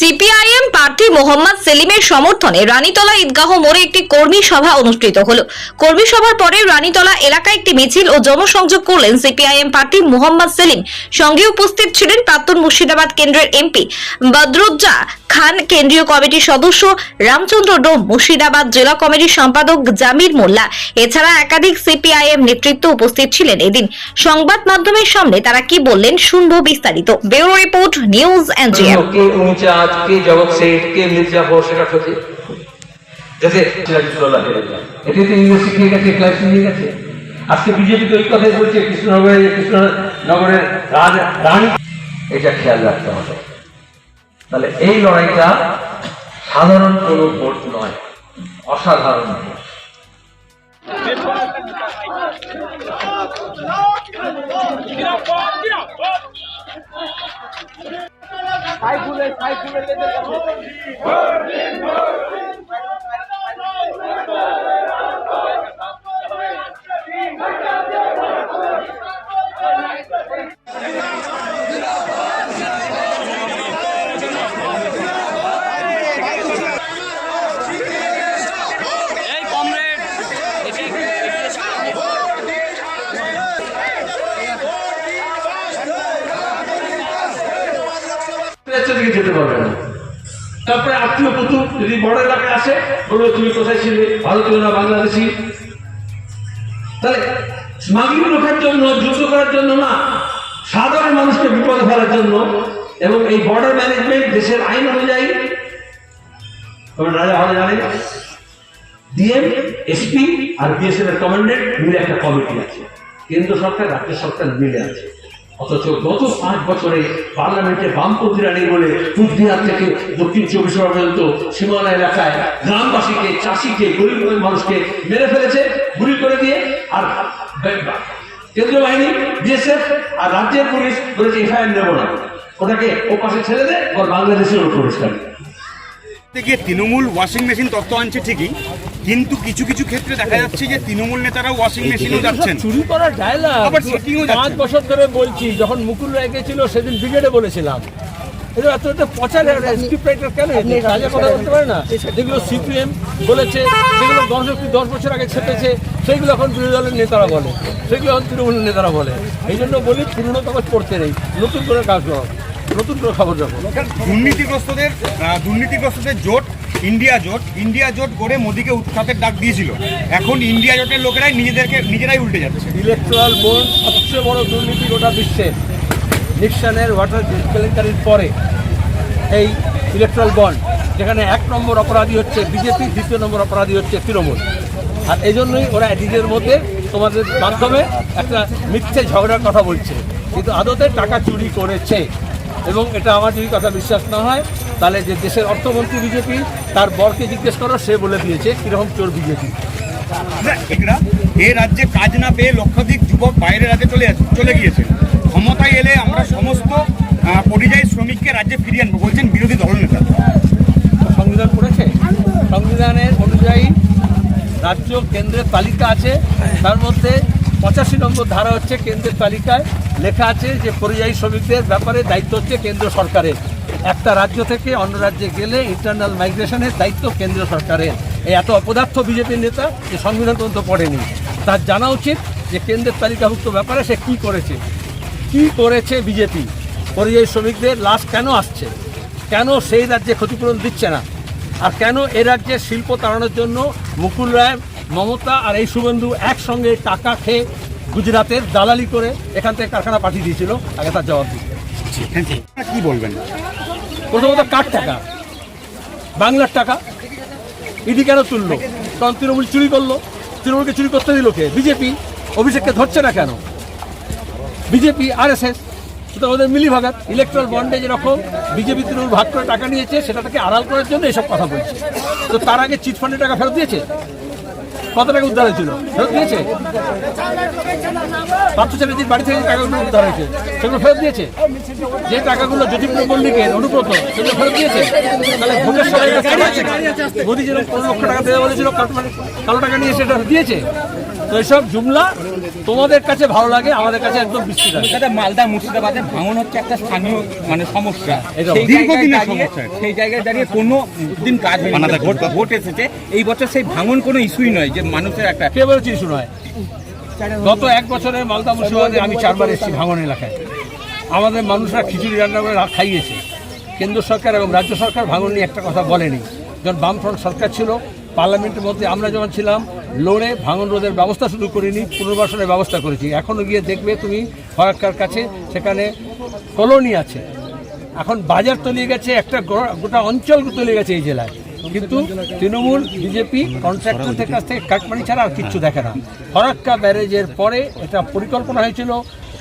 CPIM প্রার্থী মোহাম্মদ সেলিমের সমর্থনে রানীতলা ঈদগাহ মোড়ে একটি কর্মী সভা অনুষ্ঠিত হলো। কর্মী সভার পরে রানীতলা এলাকায় একটি মিছিল ও জনসংযোগ করলেন সিপিআইএম প্রার্থী মোহাম্মদ সেলিম। সঙ্গে উপস্থিত ছিলেন প্রাক্তন মুর্শিদাবাদ কেন্দ্রের এমপি বদরুজ্জা খান, কেন্দ্রীয় কমিটির সদস্য রামচন্দ্র ডোম, মুর্শিদাবাদ জেলা কমিটির সম্পাদক জামির মোল্লা। এছাড়া একাধিক সিপিআইএম নেতৃত্ব উপস্থিত ছিলেন এদিন। সংবাদ মাধ্যমের সামনে তারা কি বললেন শুনব বিস্তারিত। ব্যুরো রিপোর্ট, নিউজ এনজিএম জগৎ কে যাতে তো ক্লাস শিখে গেছে আজকে বিজেপি তো কথাই বলছে কৃষ্ণনগরের রাজ রানী। এটা খেয়াল রাখতে হবে। তাহলে এই লড়াইটা সাধারণ কোনো ভোট নয় অসাধারণ ভোট। রাজ্য যেতে পারবে না। তারপরে আত্মীয় কুতুব যদি বড় এলাকায় আসে, বলবে, তুমি কোথায় ছিলে? ভারতীয় না, বাংলাদেশি? তাহলে স্মাগলিং রোখার জন্য, যুদ্ধ করার জন্য না, সাধারণ মানুষকে বিপদে ফেলার জন্য এবং এই বর্ডার ম্যানেজমেন্ট দেশের আইন অনুযায়ী রাজা ভালো ডিএম এসপি আর বিএসএফ এর কমান্ডেন্ট মিলে একটা কমিটি আছে। কেন্দ্র সরকার, রাজ্য সরকার মিলে আছে। অথচ গত পাঁচ বছরে পার্লামেন্টে বামপন্থীরা নেই বলে কুচবিহার থেকে দক্ষিণ চব্বিশ পর্যন্ত সীমানা এলাকায় গ্রামবাসীকে, চাষিকে, গরিব গরিব মানুষকে মেরে ফেলেছে, গুলি করে দিয়ে, আর কেন্দ্রীয় বাহিনী, বিএসএফ আর রাজ্যের পুলিশ বলেছে এফআইআর নেব না। ওটাকে ও পাশে ছেড়ে দেয় বাংলাদেশের ওর পরিষ্কার। থেকে তৃণমূল ওয়াশিং মেশিন তত্ত্ব আনছে ঠিকই কিন্তু কিছু কিছু ক্ষেত্রে দেখা যাচ্ছে যে তৃণমূল নেতারা ওয়াশিং মেশিনও যাচ্ছেন। চুরি করার ডায়লগ। আবার setting পাঁচ বছর ধরে বলছি যখন মুকুল রায় গেছিল সেদিন ব্রিগেডে বলেছিলাম। এটা এত এত স্ক্রিপ্ট রাইটার কেন? রাজা কথা বলতে পারে না। যেগুলো সিপিএম বলেছে সেগুলো গণশক্তি দশ বছর আগে ছেপেছে সেইগুলো এখন বিরোধী দলের নেতারা বলে। সেগুলো এখন তৃণমূলের নেতারা বলে। এই জন্য বলি পুরনো কাগজ পড়তে নেই। নতুন করে কাজ করো নতুন করে খবর রাখো দুর্নীতিগ্রস্তদের দুর্নীতিগ্রস্তদের জোট ইন্ডিয়া জোট ইন্ডিয়া জোট করে মোদীকে উৎখাতের ডাক দিয়েছিল। এখন ইন্ডিয়া জোটের লোকেরাই নিজেদেরকে, নিজেরাই উল্টে যাচ্ছে। ইলেকট্রাল বোর্ড সবচেয়ে বড় দুর্নীতি গোটা বিশ্বে। নিক্সনের ওয়াটার কেলেঙ্কারির পরে এই ইলেকট্রাল বন্ড যেখানে এক নম্বর অপরাধী হচ্ছে বিজেপি, দ্বিতীয় নম্বর অপরাধী হচ্ছে তৃণমূল। আর এই জন্যই ওরা নিজের মধ্যে তোমাদের মাধ্যমে একটা মিথ্যে ঝগড়ার কথা বলছে। কিন্তু আদতে টাকা চুরি করেছে। এবং এটা আমার যদি কথা বিশ্বাস না হয় তাহলে যে দেশের অর্থমন্ত্রী বিজেপি তার বরকে জিজ্ঞেস করো সে বলে দিয়েছে কীরকম চোর বিজেপি। এ রাজ্যে কাজ না পেয়ে লক্ষাধিক যুবক বাইরের রাজ্যে চলে চলে গিয়েছে। ক্ষমতায় এলে আমরা সমস্ত পরিযায়ী শ্রমিককে রাজ্যে ফিরিয়ে আনব বলছেন বিরোধী দলনেতা। সংবিধান পড়েছে? সংবিধানের অনুযায়ী রাজ্য কেন্দ্রের তালিকা আছে তার মধ্যে পঁচাশি নম্বর ধারা হচ্ছে কেন্দ্রের তালিকায় লেখা আছে যে পরিযায়ী শ্রমিকদের ব্যাপারে দায়িত্ব হচ্ছে কেন্দ্র সরকারের। একটা রাজ্য থেকে অন্য রাজ্যে গেলে ইন্টারনাল মাইগ্রেশনের দায়িত্ব কেন্দ্র সরকারের। এই এত অপদার্থ বিজেপির নেতা যে সংবিধান পর্যন্ত পড়েনি। তার জানা উচিত যে কেন্দ্রের তালিকাভুক্ত ব্যাপারে সে কী করেছে। কি করেছে বিজেপি? পরিযায়ী শ্রমিকদের লাশ কেন আসছে? কেন সেই রাজ্যে ক্ষতিপূরণ দিচ্ছে না? আর কেন এ রাজ্যে শিল্প তাড়ানোর জন্য মুকুল রায়, মমতা আর এই শুভেন্দু একসঙ্গে টাকা খেয়ে গুজরাতের দালালি করে এখান থেকে কারখানা পাঠিয়ে দিয়েছিল আগে তার জবাব দিতে। কি বলবেন? প্রথমত কার টাকা? বাংলার টাকা? ইডি কেন তুললো? কারণ তৃণমূল চুরি করল। তৃণমূলকে চুরি করতে দিল কে? বিজেপি। অভিষেককে ধরছে না কেন? বিজেপি আর এস এস সুতরাং ওদের মিলি ভাগাত ইলেকট্রাল বন্ডে যেরকম বিজেপি তৃণমূল ভাগ করে টাকা নিয়েছে সেটাকে আড়াল করার জন্য এসব কথা বলছে। তো তার আগে চিট ফান্ডে টাকা ফেরত দিয়েছে? কত টাকা উদ্ধার হয়েছিল? ফেরত দিয়েছে? পার্থ চ্যাটার্জির বাড়ি থেকে টাকাগুলো উদ্ধার হয়েছে, সেগুলো ফেরত দিয়েছে? যে টাকাগুলো জ্যোতিপ্রিয় মল্লিকের অনুব্রত, সেগুলো ফেরত দিয়েছে? তাহলে ভোটের সবাই মোদী যেরকম পনেরো লক্ষ টাকা দেওয়া বলেছিল কালো টাকা নিয়ে সেটা দিয়েছে? তো এসব জুমলা তোমাদের কাছে ভালো লাগে আমাদের কাছে একদম বিস্তৃত আছে। দাদা মালদা মুর্শিদাবাদে ভাঙন হচ্ছে একটা স্থানীয় মানে সমস্যা। সেই দীর্ঘদিনের জায়গায় দাঁড়িয়ে- সমস্যা। সেই জায়গায় দাঁড়িয়ে কোনো দিন কাজ হয়নি। মানে ভোট ভোট এসেছে। এই বছর সেই ভাঙন কোনো ইস্যুই নয় যে মানুষের একটা কে বলেছি শুনো হয় গত এক বছরের মালদা মুর্শিদাবাদে আমি চারবার এসেছি ভাঙন এলাকায়। আমাদের মানুষরা খিচুড়ি রান্না করে খাইয়েছে। কেন্দ্র সরকার এবং রাজ্য সরকার ভাঙন নিয়ে একটা কথা বলেনি। যখন বামফ্রন্ট সরকার ছিল পার্লামেন্টের মধ্যে আমরা যখন ছিলাম লড়ে ভাঙন রোধের ব্যবস্থা শুরু করিনি, পুনর্বাসনের ব্যবস্থা করেছি। এখনও গিয়ে দেখবে তুমি ফরাক্কার কাছে, সেখানে কলোনি আছে। এখন বাজার তলিয়ে গেছে, একটা গোটা অঞ্চল তলিয়ে গেছে এই জেলায়। কিন্তু তৃণমূল, বিজেপি কন্ট্রাক্টরদের কাছ থেকে কাটমানি ছাড়া আর কিচ্ছু দেখে না। ফরাক্কা ব্যারেজের পরে এটা পরিকল্পনা হয়েছিল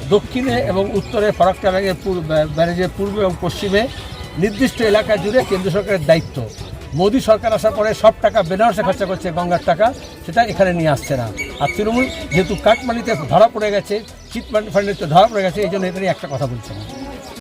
দক্ষিণে এবং উত্তরে ফরাক্কা ব্যাগের পূর্ব- ব্যারেজের পূর্বে এবং পশ্চিমে নির্দিষ্ট এলাকা জুড়ে কেন্দ্র সরকারের দায়িত্ব। মোদী সরকার আসার পরে সব টাকা বেনারসে খরচা করছে, গঙ্গার টাকা, সেটা এখানে নিয়ে আসছে না। আর তৃণমূল যেহেতু কাটমানিতে ধরা পড়ে গেছে চিট ফান্ডের ধরা পড়ে গেছে, এই জন্য এটা নিয়ে একটা কথা বলছে না।